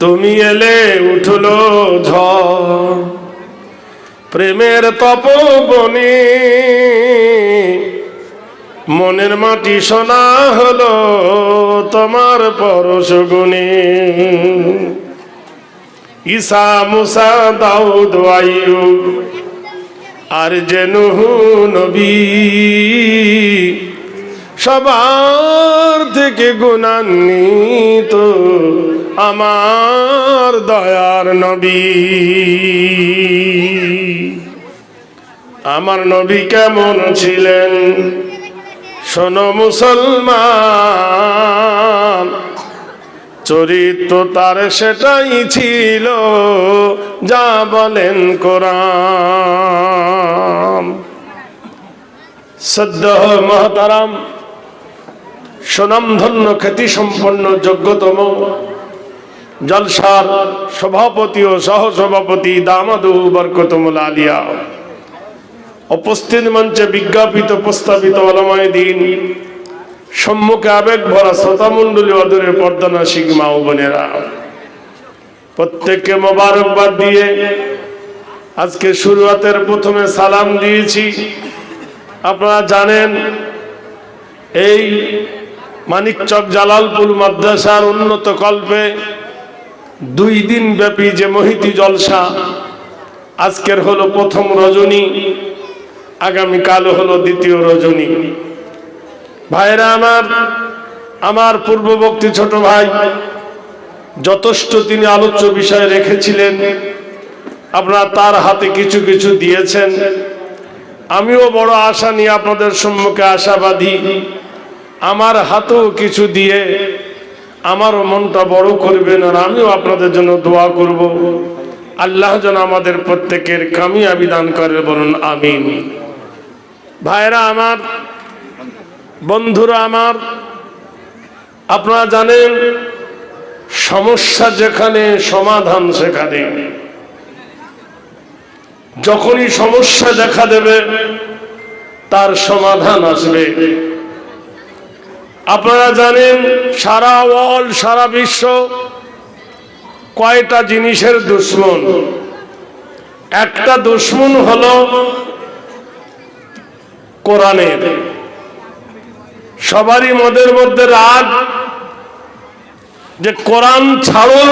তুমি এলে উঠল ঝড়। প্রেমের তপবনে। মনের মাটি সোনা হলো তোমার পরশ গুণে। ঈসা মুসা দাউদ আইয়ুব, আর যে নুহু নবী। সবার থেকে গুণান্বিত আমার দয়ার নবী। আমার নবী কেমন ছিলেন? শোনো মুসলমান, চরিত্র তার সেটাই ছিল, যা বলেন কোরআন। সদ্য মহতারাম, সুনামধন্য খ্যাতি সম্পন্ন যোগ্যতম জলসার সভাপতি ও সহসভাপতি দামাদু বরকতমুল আলিয়া। উপস্থিত মঞ্চে বিজ্ঞাপিত প্রস্তাবিত অলমায় দিন। সম্মুখে আবেগ ভরা শ্রোতামণ্ডলী অদূরে পর্দনা শিখমা ও বোনেরা। প্রত্যেককে মোবারকবাদ দিয়ে আজকে শুরুয়াতের প্রথমে সালাম দিয়েছি। আপনারা জানেন, এই মানিকচক জালালপুর মাদ্রাসার উন্নত কল্পে দুই দিন ব্যাপী যে মহিতি জলসা, আজকের হলো প্রথম রজনী, আগামীকাল হলো দ্বিতীয় রজনী। ভাইরা আমার আমার পূর্ববর্তী ছোট ভাই, যথেষ্ট তিনি আলোচ্য বিষয় রেখেছিলেন। আপনারা তার হাতে কিছু কিছু দিয়েছেন। আমিও বড় আশা নিয়ে আপনাদের সম্মুখে আশাবাদী। আমার হাতেও কিছু দিয়ে আমারও মনটা বড় করবেন আর আমিও আপনাদের জন্য দোয়া করব। আল্লাহ যেন আমাদের প্রত্যেকের কামিয়াবি দান করে, বলুন আমিন। ভাইরা আমার, বন্ধুরা আমার, আপনারা জানেন, সমস্যা যেখানে, সমাধান সেখানে। যখনই সমস্যা দেখা দেবে, তার সমাধান আসবে। আপনারা জানেন, সারা ওয়ার্ল্ড, সারা বিশ্ব কয়টা জিনিসের দুশ্মন? একটা দুশ্মন হল কোরআনের। সবারই মদের মধ্যে রাগ যে কোরআন ছাড়ো,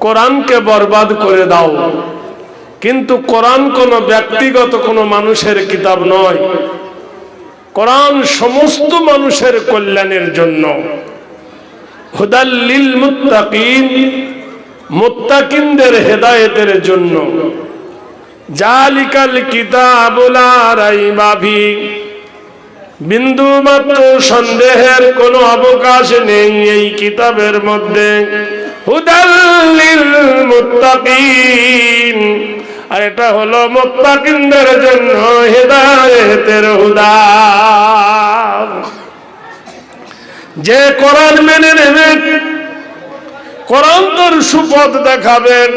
কোরআনকে বরবাদ করে দাও। কিন্তু কোরআন কোনো ব্যক্তিগত কোনো মানুষের কিতাব নয়। কোরআন সমস্ত মানুষের কল্যাণের জন্য। হুদাল্লিল মুত্তাকিন, মুত্তাকিনদের হেদায়েতের জন্য। জালিকাল কিতাবুলা রাইবাভি বিন্দু মাত্র সন্দেহের কোনো অবকাশ নেই এই কিতাবের মধ্যে। হুদাল্লিল মুত্তাকিন আর এটা হলো মুত্তাকিনদের জন্য হেদায়েতের হুদা যে কোরআন মেনে নেবেন কোরআন তোর সুপথ দেখাবেন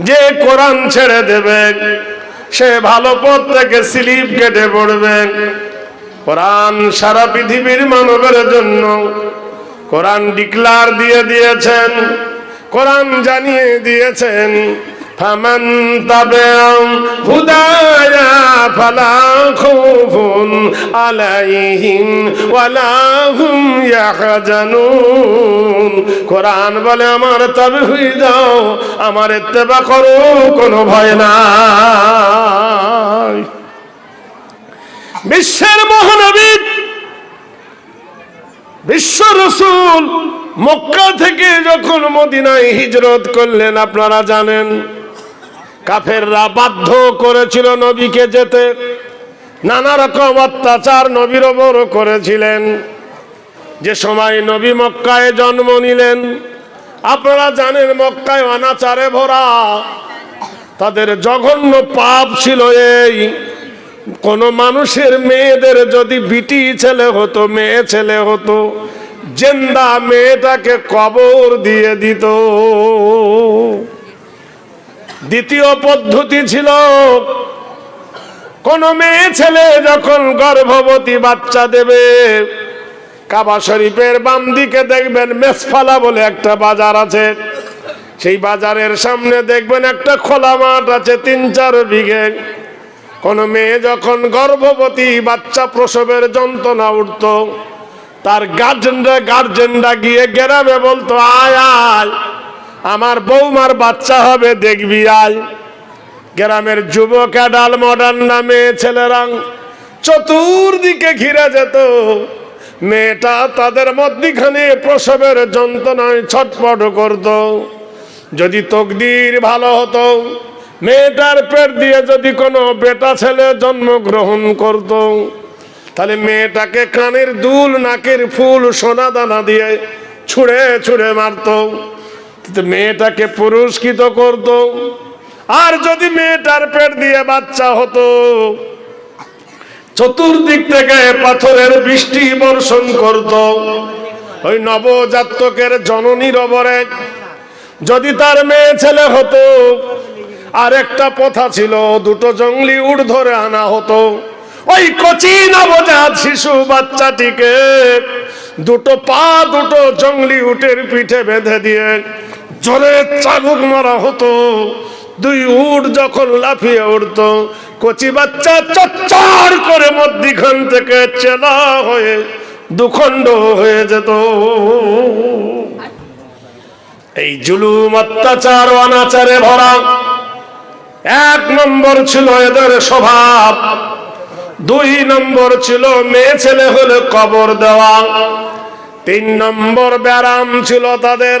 যে কোরআন ছেড়ে দেবেন সে ভালো পথ থেকে স্লিপ কেটে পড়বেন কোরআন সারা পৃথিবীর মানবের জন্য কোরআন ডিক্লার দিয়ে দিয়েছেন, কোরআন জানিয়ে দিয়েছেন হুম ইয়াহজানুন। কোরআন বলে, আমার তবে হয়ে যাও আমার ইত্তেবা করো, কোনো ভয় নাই। বিশ্বের মহানবী, বিশ্ব রসুল মক্কা থেকে যখন মদিনায় হিজরত করলেন, আপনারা জানেন কাফেররা বাধ্য করেছিল নবীকে যেতে। নানা রকম অত্যাচার নবীর ওপরও করেছিলেন। যে সময় নবী মক্কায় জন্ম নিলেন, আপনারা জানেন মক্কায় অনাচারে ভরা। তাদের জঘন্য পাপ ছিল এই। কোন মানুষের মেয়েদের যদি বিটি ছেলে হতো, মেয়ে ছেলে হতো, জেন্দা মেয়েটাকে কবর দিয়ে দিত। দ্বিতীয় পদ্ধতি ছিল, কোন মেয়ে ছেলে যখন গর্ভবতী বাচ্চা দেবে, কাবা শরীফের বাম দিকে দেখবেন মেসফালা বলে একটা বাজার আছে। সেই বাজারের সামনে দেখবেন একটা খোলা মাঠ আছে তিন চার বিঘে। কোন মেয়ে যখন গর্ভবতী বাচ্চা প্রসবের যন্ত্রণা উঠত, তার গার্জেনরা গার্জেনরা গিয়ে গ্রামে বলতো, আয় আয়। আমার বৌমার বাচ্চা হবে, দেখবি আয়। গ্রামের যুবক অ্যাডাল মডার্ন নামে ছেলেরা চতুর্দিকে ঘিরে যেত। মেয়েটা তাদের মধ্যিখানে প্রসবের যন্ত্রণায় ছটপট করত। যদি তকদির ভালো হতো, মেয়েটার পেট দিয়ে যদি কোনো বেটা ছেলে জন্মগ্রহণ করত, তাহলে মেয়েটাকে কানের দুল, নাকের ফুল, সোনা দানা দিয়ে ছুঁড়ে ছুঁড়ে মারত। মেয়েটাকে পুরস্কৃত করত। আর যদি মেয়েটার পেট দিয়ে বাচ্চা হতো, চতুর্দিক থেকে পাথরের বৃষ্টি বর্ষণ করত। ওই নবজাতকের জননীর অবরে যদি তার মেয়ে ছেলে হতো, আর একটা পথা ছিল, দুটো জঙ্গলি উঠ ধরে আনা হতো। ওই কচি নবজাত শিশু বাচ্চাটিকে দুটো পা দুটো জঙ্গলি উটের পিঠে বেঁধে দিয়ে জোরে চাবুক মারা হতো। দুই উট যখন লাফিয়ে উঠত, কচি বাচ্চা চচ্চর করে মধ্যিখান থেকে চেলা হয়ে দুখণ্ড হয়ে যেত। এই জুলুম অত্যাচার অনাচারে ভরা এক নম্বর ছিল এদের স্বভাব, দুই নম্বর ছিল মেয়ে ছেলে হলে কবর দেওয়া, তিন নম্বর ব্যারাম ছিল তাদের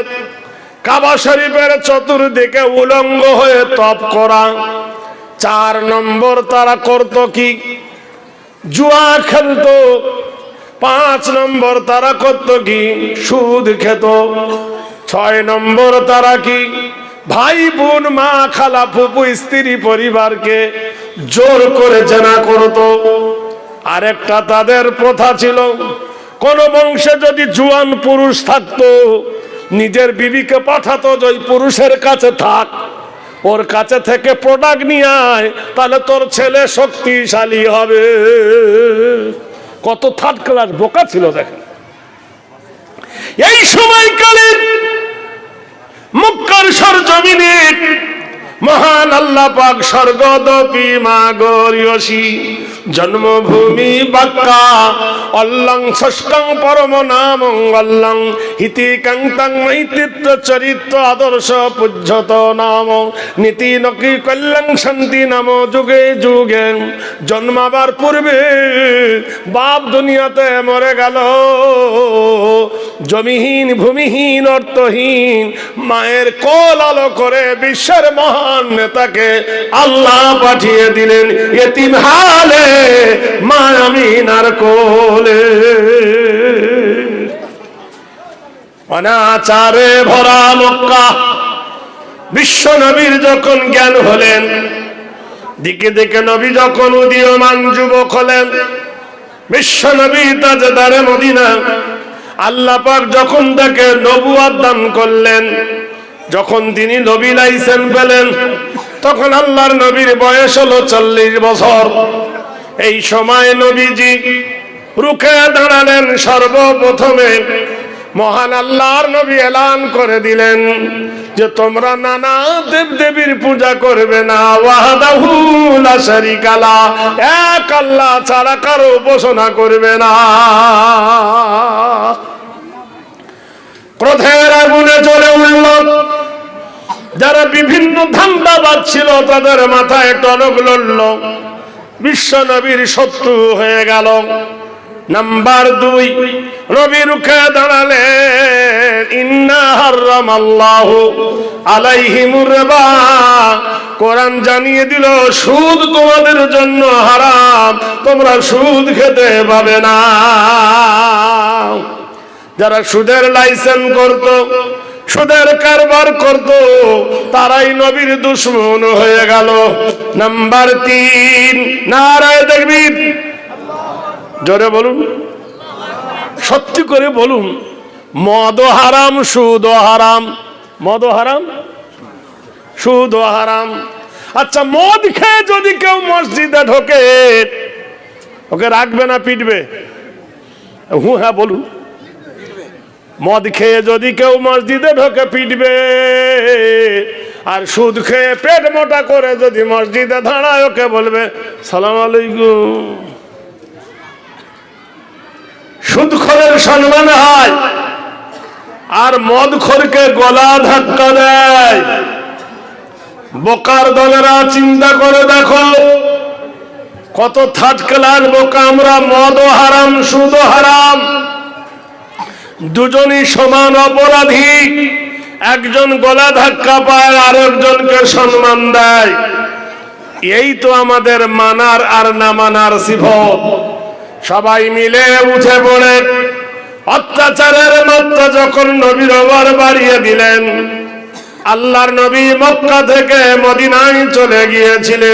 কাবা শরীফের চতুর্দিকে উলঙ্গ হয়ে তপ করা। চার নম্বর তারা করত কি? জুয়া খেলতো। পাঁচ নম্বর তারা করত কি? সুদ খেত। ছয় নম্বর তারা কি? ভাই বোন, মা, খালা, ফুপু, স্ত্রী, পরিবারকে জোর করে জানা করত। আরেকটা তাদের প্রথা ছিল, কোন বংশে যদি জুয়ান পুরুষ থাকতো নিজের বিবিকে পাঠাতো যে ওই পুরুষের কাছে থাক। ওর কাছে থেকে প্রোডাক্ট নিয়ে আয়, তাহলে তোর ছেলে শক্তিশালী হবে। কত থার্ড ক্লাস বোকা ছিল দেখেন। এই সময়কালে মুক্কার সরজমিনে মহান আল্লাহ পাক স্বর্গদপি মা গরিয়সী, জন্মভূমি বাক্কা, অল্লং ষষ্ঠং পরম নাম অল্লং, হিতি কাঙ্তাং নৈতিত্ব চরিত্র আদর্শ পূজ্যত নাম, নীতি নকি কল্যাণ শান্তি নাম যুগে যুগে, জন্মাবার পূর্বে বাপ দুনিয়াতে মরে গেল। জমিহীন, ভূমিহীন, অর্থহীন, মায়ের কোল আলো করে বিশ্বের মহান নেতাকে আল্লাহ পাঠিয়ে দিলেন এতিম হালে মা কোলে। অনাচারে ভরা মক্কা, বিশ্ব নবীর যখন জ্ঞান হলেন, দিকে দিকে নবী যখন উদীয়মান যুবক হলেন, বিশ্ব নবী তাজদারে মদিনা আল্লাহ পাক যখন তাকে নবুয়াদ দান করলেন, যখন তিনি নবী লাইসেন পেলেন, তখন আল্লাহর নবীর বয়স হলো চল্লিশ বছর। এই সময় নবীজি রুখে দাঁড়ালেন সর্বপ্রথমে। মহান আল্লাহর নবী এলান করে দিলেন যে তোমরা নানা দেব দেবীর পূজা করবে না। ওয়াহদাহু লা শারীকা লা, এক আল্লাহ ছাড়া কারও উপাসনা করবে না। ক্রোধের আগুনে জ্বলে উঠল। যারা বিভিন্ন ধান্দাবাদ ছিল তাদের মাথায় টনক লড়ল। বিশ্ব নবীর শত্রু হয়ে গেল। নাম্বার দুই রবি রুখে দাঁড়ালেন, ইন্না হারাম আল্লাহ আলাইহিমুর রিবা। কোরআন জানিয়ে দিল, সুদ তোমাদের জন্য হারাম, তোমরা সুদ খেতে পাবে না। যারা সুদের লাইসেন্স করত, সুদের কারবার করত, তারাই নবীর দুশ্মন হয়ে গেল। নাম্বার তিন, নারায় দেখবি জোরে বলুন। সত্যি করে বলুন মদ হারাম সুদ হারাম। মদ হারাম সুদ হারাম। আচ্ছা মদ খেয়ে যদি কেউ মসজিদে ঢোকে, ওকে রাখবে না, পিটবে? হু হ্যাঁ বলুন। মদ খেয়ে যদি কেউ মসজিদে ঢোকে, পিটবে? আর সুদ খেয়ে পেট মোটা করে যদি মসজিদে দাঁড়ায়, ওকে বলবে, সালাম আলাইকুম। সুদখোরের সম্মান হয়। আর মদ খোরকে গলা ধাক্কা দেয়। বোকার দলেরা চিন্তা করে দেখো, কত থার্ড ক্লাস বোকা আমরা, মদ হারাম, সুদ হারাম। দুজনই সমান অপরাধী। একজন গলা ধাক্কা পায় আর একজনকে সম্মান দেয়। এই তো আমাদের মানার আর না মানার সিফত সবাই মিলে উঠে পড়ে। অত্যাচারের মাত্রা যখন নবীর ওপর বাড়িয়ে দিলেন, আল্লাহর নবী মক্কা থেকে মদিনায় চলে গিয়েছিলেন।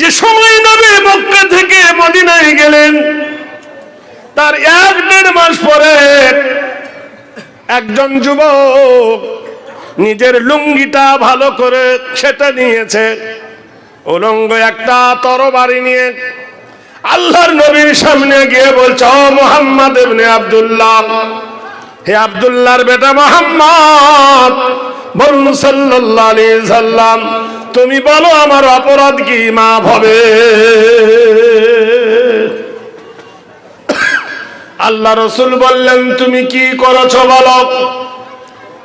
যে সময় নবী মক্কা থেকে মদিনায় গেলেন, তার এক দেড় মাস পরে একজন যুবক নিজের লুঙ্গিটা ভালো করে সেটা নিয়েছে। উলঙ্গ একটা তরবারি নিয়ে আল্লাহর নবীর সামনে গিয়ে বলছে, ও মোহাম্মদ ইবনে আব্দুল্লাহ, হে আব্দুল্লাহর বেটা মোহাম্মদ, বলুন সাল্লাল্লাহু আলাইহি সাল্লাম তুমি বলো আমার অপরাধ কি মাফ হবে? আল্লাহ রসুল বললেন, তুমি কি করেছ বলো?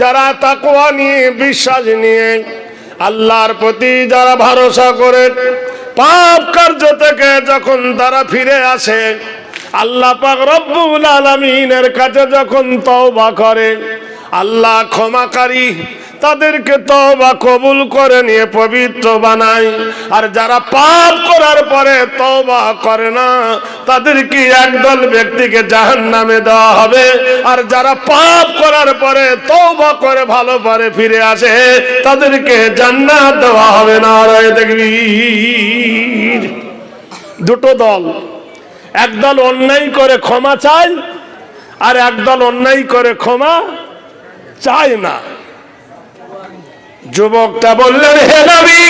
যারা তাকুয়া নিয়ে, বিশ্বাস নিয়ে আল্লাহর প্রতি যারা ভরসা করে, পাপ কার্য থেকে যখন তারা ফিরে আসে, আল্লাহ পাক রব্বুল আলামিনের কাছে যখন তওবা করে, আল্লাহ ক্ষমাকারী তাদেরকে তওবা কবুল করে নিয়ে পবিত্র বানায়। আর যারা পাপ করার পরে তওবা করে না তাদেরকে একদল ব্যক্তিকে জাহান্নামে দেওয়া হবে? আর যারা পাপ করার পরে তওবা করে ভালো পরে ফিরে আসে, তাদেরকে জান্নাত দেওয়া হবে না। রায় দেখবি দুটো দল। একদল অন্যায় করে ক্ষমা চায়, আর একদল অন্যায় করে ক্ষমা চায় না। যুবকটা বললেন, হে নবী,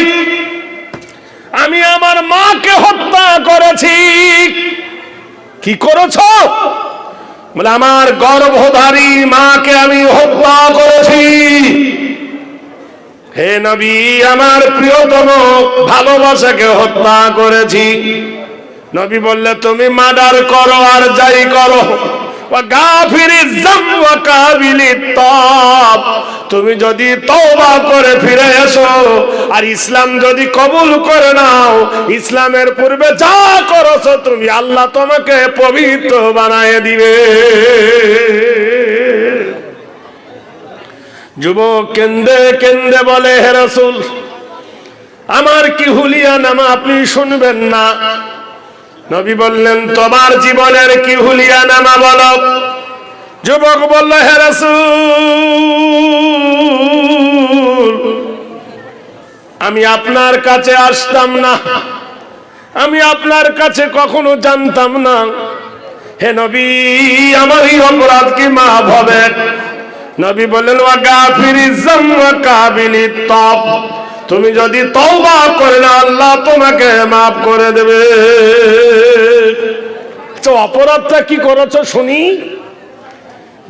আমি আমার মাকে হত্যা করেছি। কি করেছ? বলে, আমার গর্ভধারী মাকে আমি হত্যা করেছি। হে নবী, আমার প্রিয়তম ভালোবাসাকে হত্যা করেছি। নবী বললে, তুমি মার্ডার করো আর যাই করো। তুমি যদি তওবা করে ফিরে এসো, আর ইসলাম যদি কবুল করে নাও, ইসলামের পূর্বে যা করছ তুমি আল্লাহ তোমাকে পবিত্র বানায় দিবে। যুবক কেন্দ্রে কেন্দ্রে বলে, হে রসুল, আমার কি হুলিয়া নামা আপনি শুনবেন না? নবী বললেন, তোমার জীবনের কি হুলিয়া নামা বল? যুবক বলল, হে রাসূল, আমি আপনার কাছে আসতাম না। আমি আপনার কাছে কখনো জানতাম না। হে নবী, আমার এই অপরাধ কি মাফ হবে? নবী বললেন, ওয়া গাফিরি জাম্মা কাবিলি তপ তুমি যদি তওবা করে না আল্লাহ তোমাকে মাফ করে দেবে। তো অপরাধটা কি করেছ শুনি?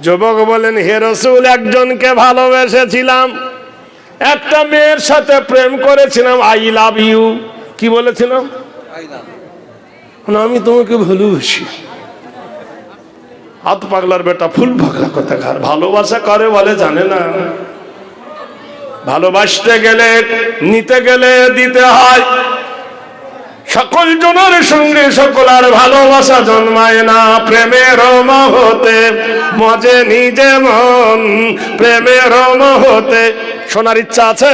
যুবক বলেন হে রসুল একজনকে ভালোবেসেছিলাম। একটা মেয়ের সাথে প্রেম করেছিলাম আই লাভ ইউ। কি বলেছিলাম? না, আমি তোমাকে ভালোবাসি। হাত পাগলার বেটা ফুল পাগলা কথা কার ভালোবাসা করে বলে জানে না। ভালোবাসতে গেলে, নিতে গেলে দিতে হয়। সকল জনের সঙ্গে সকল আর ভালোবাসা জন্মায় না। প্রেমের মহতে মজে নিজে মন, প্রেমের মহতে। শোনার ইচ্ছা আছে?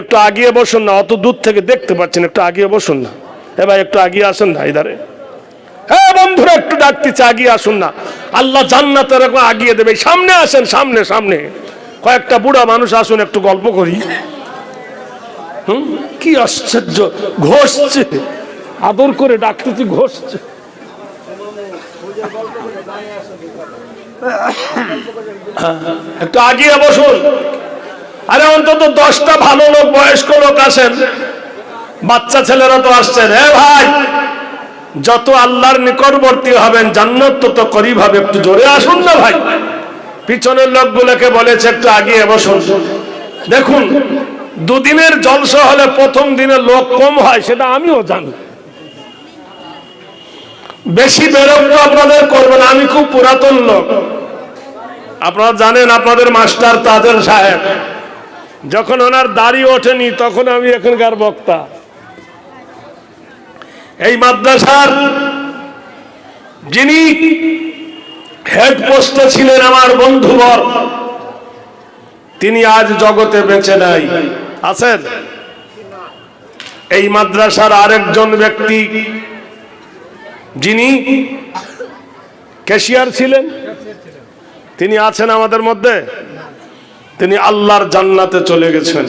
একটু আগিয়ে বসুন না, অত দূর থেকে দেখতে পাচ্ছেন, একটু আগিয়ে বসুন না। এবার একটু আগিয়ে আসুন না ইধারে হ্যাঁ বন্ধুরা, একটু ডাকতেছে আগিয়ে আসুন না। আল্লাহ জান্নাতের আগিয়ে দেবে। সামনে আসেন, সামনে সামনে। কয়েকটা বুড়া মানুষ আসুন, একটু গল্প করি। হুম? কি আশ্চর্য, ঘষছে। আদর করে ডাকতেছি, ঘষছে। একটু আগিয়ে বসুন। আরে, অন্তত দশটা ভালো লোক বয়স্ক লোক আসেন। বাচ্চা ছেলেরা তো আসছেন। হে ভাই, যত আল্লাহর নিকটবর্তী হবেন, জান্নাত তত করিব হবে একটু জোরে আসুন না ভাই। পিছনের লোকগুলোকে বলেছে, একটু আগিয়ে বসুন। দেখুন, দুদিনের জলসা হলে প্রথম দিনে লোক কম হয়, সেটা আমিও জানি। বেশি বেরোক্ত আপনাদের করবেন আমি খুব পুরাতন লোক। আপনারা জানেন, আপনাদের মাস্টার তাদের সাহেব। যখন ওনার দাড়ি ওঠেনি, তখন আমি এখানকার বক্তা। এই মাদ্রাসার যিনি হেড পোস্টে ছিলেন আমার বন্ধুবর। তিনি আজ জগতে বেঁচে নাই। আছেন? এই মাদ্রাসার আরেকজন ব্যক্তি, যিনি ক্যাশিয়ার ছিলেন। তিনি আছেন আমাদের মধ্যে। তিনি আল্লাহর জান্নাতে চলে গেছেন।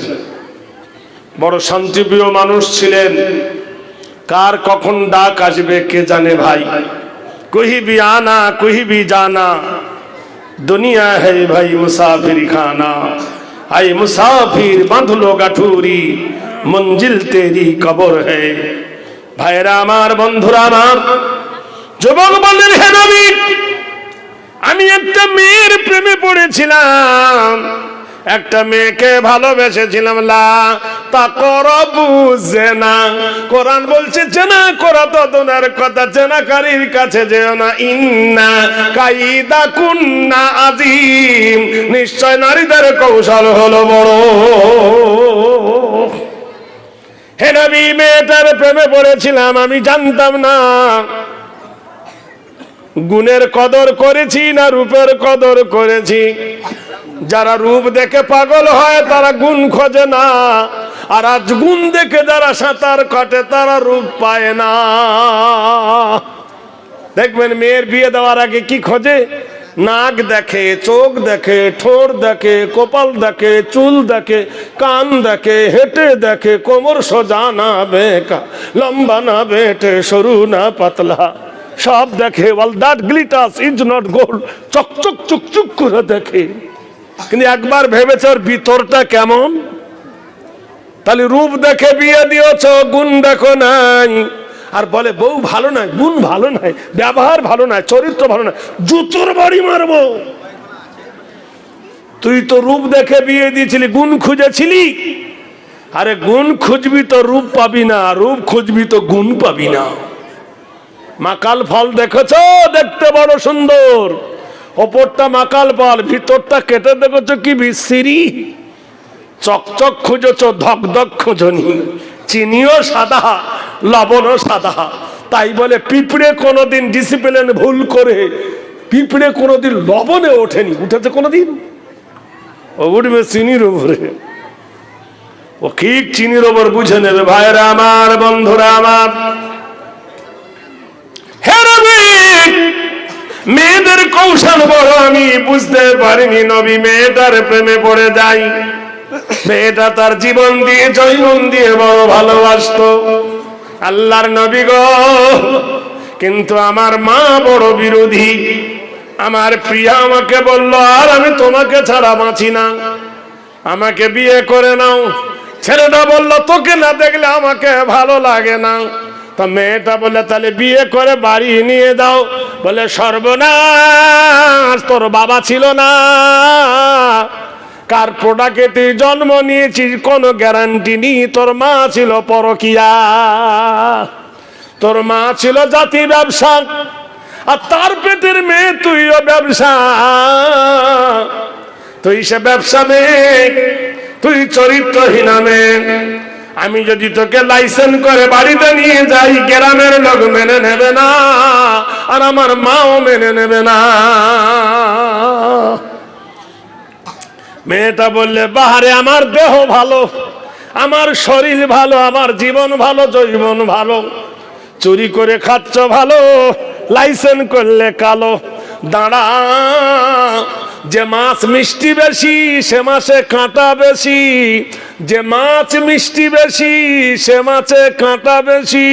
বড় শান্তিপ্রিয় মানুষ ছিলেন। কার কখন ডাক আসবে কে জানে ভাই? কহি বি আনা, কহি বি জানা। দুনিয়া है ভাই মুসাফির খানা। আই মুসাফির বাঁধলো গাঠুরি, মঞ্জিল তেরি কবর হে। ভাইরা আমার, বন্ধুরা আমার, যুবক বললেন হে নবী আমি একটা মেয়ের প্রেমে পড়েছিলাম। একটা মেয়েকে ভালোবেসেছিলাম, লা তা কর বুঝে না। কোরআন বলছে, চেনা করা তো কথা, চেনাকারীর কাছে যেও না, ইন্না কাইদা কুন্না আজিম নিশ্চয় নারীদের কৌশল হলো বড়। হে নবী, মেয়েটার প্রেমে পড়েছিলাম, আমি জানতাম না। গুণের কদর করেছি না রূপের কদর করেছি। যারা রূপ দেখে পাগল হয়, তারা গুণ খোঁজে না। আর আজ গুণ দেখে যারা সাঁতার কাটে, তারা রূপ পায় না। দেখবেন মেয়ের বিয়ে দেওয়ার আগে কি খোঁজে? নাক দেখে, চোখ দেখে, ঠোঁট দেখে, কপাল দেখে, চুল দেখে, কান দেখে, হেঁটে দেখে, কোমর সোজা না বেকা, লম্বা না বেটে, সরু না পাতলা। সব দেখে, all that glitters is not gold, চকচক চুকচুক করে দেখে। কিন্তু একবার ভেবেছে ওর ভিতরটা কেমন? তাহলে রূপ দেখে বিয়ে দিয়েছ, গুণ দেখো নাই। আর বলে, বউ ভালো নয়, গুণ ভালো নয়, ব্যবহার ভালো নয়, চরিত্র ভালো নয়, জুতোর বাড়ি মারবো। তুই তো রূপ দেখে বিয়ে দিয়েছিলি, গুণ খুঁজেছিলি? আরে গুণ খুঁজবি তো রূপ পাবি না, রূপ খুঁজবি তো গুণ পাবি না। মাকাল ফল দেখেছ? দেখতে বড় সুন্দর। ওপরটা মাকাল ফল ভিতরটা কেটে দেখেছ কি বিশ্রী? চকচক খুঁজেছ ধক ধক খোঁজনি। চিনিও সাদা লবণও সাদা। তাই বলে পিঁপড়ে কোনোদিন ডিসিপ্লিন ভুল করে পিঁপড়ে কোনোদিন লবণে ওঠেনি। উঠেছে কোনোদিন? ও উঠবে চিনির উপরে। ও ঠিক চিনির ওপর বুঝে নেবে। ভাইরা আমার বন্ধুরা আমার। হে রবি, মেয়েদের কৌশল বড়, আমি বুঝতে পারিনি নবী, মেয়েটার প্রেমে পড়ে যাই। মেয়েটা তার জীবন দিয়ে, জৈবন দিয়ে বড় ভালোবাসতো। আল্লাহর নবী গো, কিন্তু আমার মা বড় বিরোধী। আমার প্রিয়া আমাকে বলল, আর আমি তোমাকে ছাড়া বাঁচি না। আমাকে বিয়ে করে নাও। ছেলেটা বলল, তোকে না দেখলে আমাকে ভালো লাগে না। তা মেয়েটা বলে, তাহলে বিয়ে করে বাড়ি নিয়ে দাও। বলে, সর্বনাশ, তোর বাবা ছিল না। কার প্রোডাক্টে তুই জন্ম নিয়েছিস, কোনো গ্যারান্টি নেই। তোর মা ছিল পরকিয়া। তোর মা ছিল জাতি ব্যবসা। আর তার পেটের মেয়ে তুইও ব্যবসা। তুই সে ব্যবসা মেয়ে, তুই চরিত্রহীনা মেয়ে। আমি যদি তোকে লাইসেন্স করে বাড়িতে নিয়ে যাই, গ্রামের লোক মেনে নেবে না, আর আমার মাও মেনে নেবে না। মেয়েটা বললে, বাহারে, আমার দেহ ভালো, আমার শরীর ভালো, আমার জীবন ভালো জৈবন ভালো, চুরি করে খাচ্ছ ভালো লাইসেন্স করলে কালো, দাঁড়া যে মাছ মিষ্টি বেশি, সে মাছে কাঁটা বেশি। যে মাছ মিষ্টি বেশি, সে মাছে কাঁটা বেশি।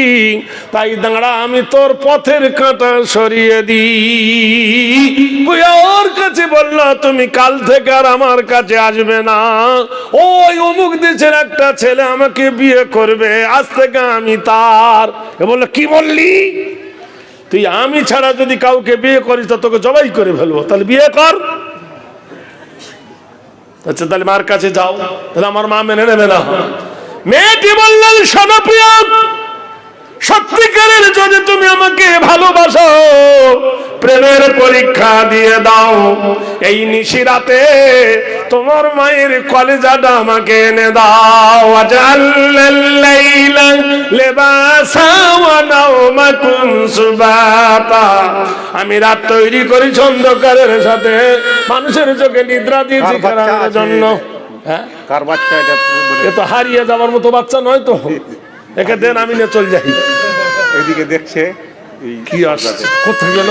তাই দাঁড়া, আমি তোর পথের কাঁটা সরিয়ে দিই। ওর কাছে বলল তুমি কাল থেকে আর আমার কাছে আসবে না। ওই অমুক দেশের একটা ছেলে আমাকে বিয়ে করবে, আজ থেকে আমি তার। এ বলল, কি বললি? তুই আমি ছাড়া যদি কাউকে বিয়ে করিস তোকে জবাই করে ফেলব। তাহলে বিয়ে কর। আচ্ছা তাহলে মার কাছে যাও। তাহলে আমার মা মেনে নেবে না। মেয়েটি বললেন সনপ্রিয় সত্যিকারের যদি তুমি আমাকে ভালোবাসো প্রেমের পরীক্ষা দিয়ে দাও। এই নিশিরাতে তোমার মায়ের কলেজাটা আমাকে এনে দাও। আমি রাত তৈরি করি অন্ধকারের সাথে। মানুষের চোখে নিদ্রা দিয়েছি? জন্য। হ্যাঁ? কার বাচ্চা এটা? তো হারিয়ে যাওয়ার মতো বাচ্চা নয় তো। একে দেন আমি নিয়ে চল যাই। এদিকে দেখছে কি আসছে কোথায় গেল?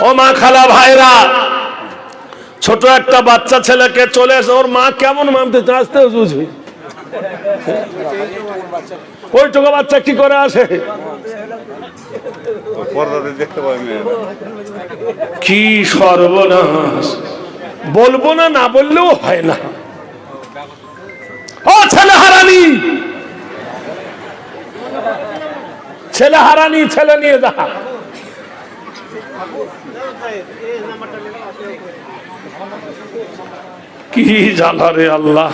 ও মা খালা ভাইরা ছোট একটা বাচ্চা ছেলেকে চলে এসে ওর মা কেমন মানতে আসতে বুঝবি ওই ওইটুকু বাচ্চা কি করে আসে? কি সর্বনাশ। বলব না না বললেও হয় না। ও ছেলে হারানি ছেলে হারানি, ছেলে নিয়ে যা। কি জ্বালা রে আল্লাহ।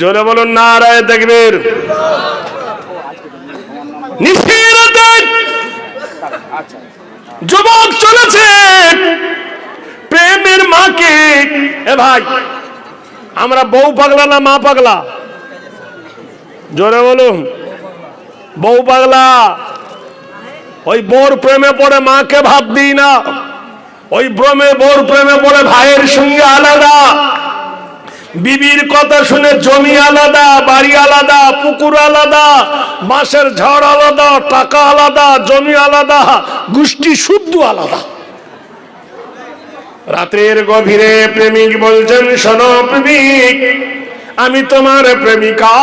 জোরে বলুন না রায় নিশ্চিত যুবক চলেছে। প্রেমের মাকে। এ ভাই, আমরা বউ পাগলা না মা পাগলা? জোরে বলুন। বউ পাগলা। ওই বোর প্রেমে পড়ে মাকে ভাব দিই না। ওই ভ্রমে বোর প্রেমে পড়ে ভাইয়ের সঙ্গে আলাদা। বিবির কথা শুনে জমি আলাদা, বাড়ি আলাদা, পুকুর আলাদা, বাঁশের ঝড় আলাদা, টাকা আলাদা, জমি আলাদা, গোষ্ঠী শুদ্ধ আলাদা। রাতের গভীরে প্রেমিক বলছেন, শোনো প্রেমিক, আমি তোমার প্রেমিকা।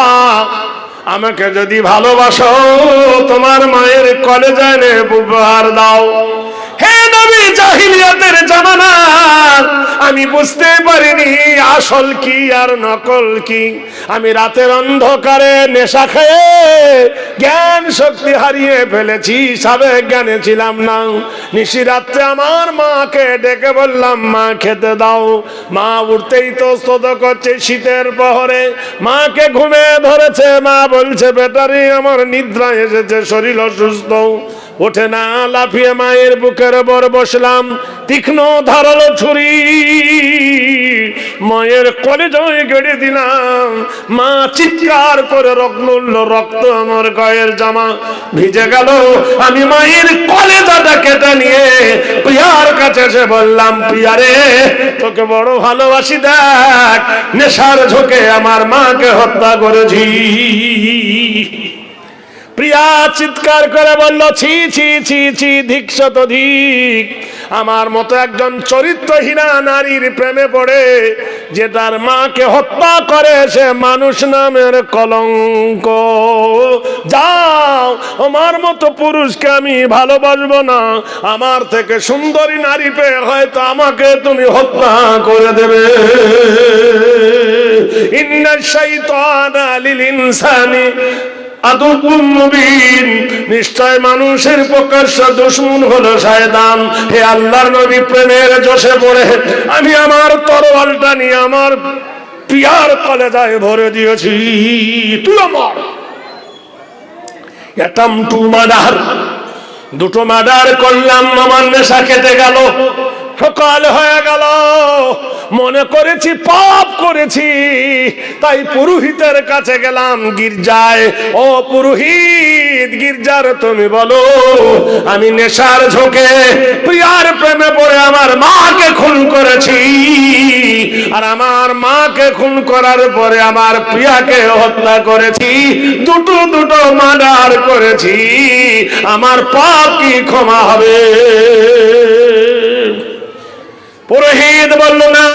আমাকে যদি ভালোবাসো তোমার মায়ের কলেজে নে উপহার দাও। জাহিলিয়াতের জামানা। আমি বুঝতে পারিনি আসল কি আর নকল কি। আমি রাতের অন্ধকারে নেশা খেয়ে জ্ঞান শক্তি হারিয়ে ফেলেছি সাবে জ্ঞানে ছিলাম না। নিশি রাত্রে আমার মাকে ডেকে বললাম, মা, খেতে দাও। মা উঠতেই তো স্তত করছে শীতের প্রহরে। মাকে ঘুমে ধরেছে, মা বলছে, বেটারি, আমার নিদ্রা এসেছে শরীর অসুস্থ ওঠে না লাফিয়ে মায়ের বুকের বর বসলাম, তীক্ষ্ণ ধারালো ছুরি। মায়ের কলেজয় গেড়ে দিলাম, মা চিৎকার করে রক্ত রক্ত আমার গায়ের জামা ভিজে গেল। আমি মায়ের কলেজাটা কেটে নিয়ে প্রিয়ার কাছে এসে বললাম প্রিয়ারে তোকে বড় ভালোবাসি দেখ, নেশার ঝোঁকে আমার মাকে হত্যা করেছি। প্রিয়া চিৎকার করে বলল, ছি ছি ছি ছি, ধিক আমার মতো একজন চরিত্রহীনা নারীর প্রেমে পড়ে, যে তার মাকে হত্যা করে, সে মানুষ নামের কলঙ্ক। যাও, আমার মতো পুরুষকে আমি ভালোবাসবো না। আমার থেকে সুন্দরী নারী পেয়ে হয়তো আমাকে তুমি হত্যা করে দেবে। ইন্না শাইতানা লিল ইনসানি নিশ্চয় মানুষের প্রকাশ্য দুশ্মন হলো হে আল্লাহর নবী, প্রেমের পড়ে। আমি আমার তরোয়ালটা নিয়ে আমার পিয়ার কলেজায় ভরে দিয়েছি। দুটো মার্ডার করলাম, আমার নেশা কেটে গেল। সকাল হয়ে গেল। মনে করেছি, পাপ করেছি। তাই পুরোহিতের কাছে গেলাম গির্জায়। ও পুরোহিত, গির্জার তুমি বলো, আমি নেশার ঝোঁকে প্রিয়ার প্রেমে পড়ে আমার মাকে খুন করেছি। আর আমার মাকে খুন করার পরে আমার প্রিয়াকে হত্যা করেছি। দুটো দুটো মার্ডার করেছি। আমার পাপ কি ক্ষমা হবে? পুরোহিত বলল না